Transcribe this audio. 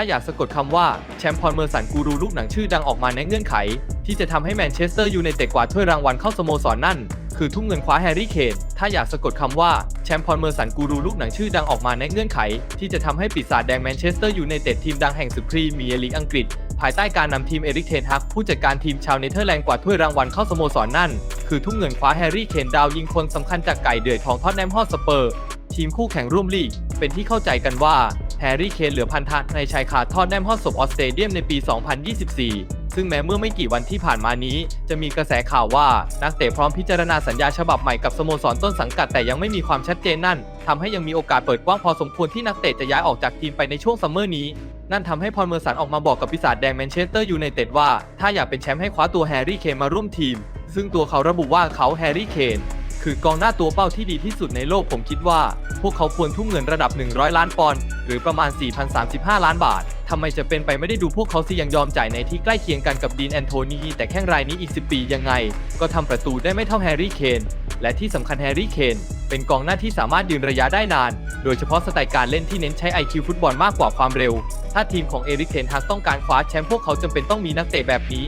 ถ้าอยากสะกดคำว่าแชมป์พรเมอร์สันกูรูลูกหนังชื่อดังออกมาในเงื่อนไข ที่จะทำให้แมนเชสเตอร์ยูไนเต็ดกวาดถ้วยรางวัลเข้าสโมสรนั่น คือทุ่มเงินคว้าแฮร์รี่เคนถ้าอยากสะกดคำว่าแชมป์พรเมอร์สันกูรูลูกหนังชื่อดังออกมาในเงื่อนไข ที่จะทำให้ปีศาจแดงแมนเชสเตอร์ยูไนเต็ดทีมดังแห่งศึกพรีเมียร์ลีกอังกฤษ ภายใต้การนำทีมเอริกเทนฮักผู้จัดการทีมชาวเนเธอร์แลนด์กวาดถ้วยรางวัลเข้าสโมสรนั่น คือทุ่มเงินคว้าแฮร์รี่เคนดาวยิงคนสำคัญจากไก่เดือดของท็อตแนมฮอตสเปอร์ทีมคู่แข่งร่วมลีก เป็นที่เข้าใจกันว่า แฮร์รี่เคนเหลือพันธะในชายคาทอดแนมฮอตสปอร์ตสเตเดียมในปี 2024 ซึ่งแม้เมื่อไม่กี่วันที่ผ่านมานี้ จะมีกระแสข่าวว่านักเตะพร้อมพิจารณาสัญญาฉบับใหม่กับสโมสรต้นสังกัดแต่ยังไม่มีความชัดเจนนั่นทำให้ยังมีโอกาสเปิดกว้างพอสมควรที่นักเตะจะย้ายออกจากทีมไปในช่วงซัมเมอร์นี้ นั่นทำให้พรเมอร์สันออกมาบอกกับปีศาจแดงแมนเชสเตอร์ยูไนเต็ดว่าถ้าอยากเป็นแชมป์ให้คว้าตัวแฮร์รี่เคนมาร่วมทีม ซึ่งตัวเขาระบุว่าเขาแฮร์รี่เคนคือกองหน้าตัวเป้าที่ดีที่สุดในโลกผมคิดว่า พวกเขาควรทุ่มเงินระดับ 100 ล้านปอนด์ หรือประมาณ 4,035 ล้านบาททำไมจะเป็นไปไม่ได้ดูพวกเขาสิยังยอมจ่ายในที่ใกล้เคียงกันกับดีนแอนโทนีแต่แข้งรายนี้อีก 10 ปียังไง ก็ทำประตูได้ไม่เท่าแฮร์รี่เคนและที่สำคัญแฮร์รี่เคนเป็นกองหน้าที่สามารถยืนระยะได้นาน โดยเฉพาะสไตล์การเล่นที่เน้นใช้ IQ ฟุตบอลมากกว่าความเร็ว ถ้าทีมของเอริกเทนฮักต้องการคว้าแชมป์พวกเขาจำเป็นต้องมีนักเตะแบบนี้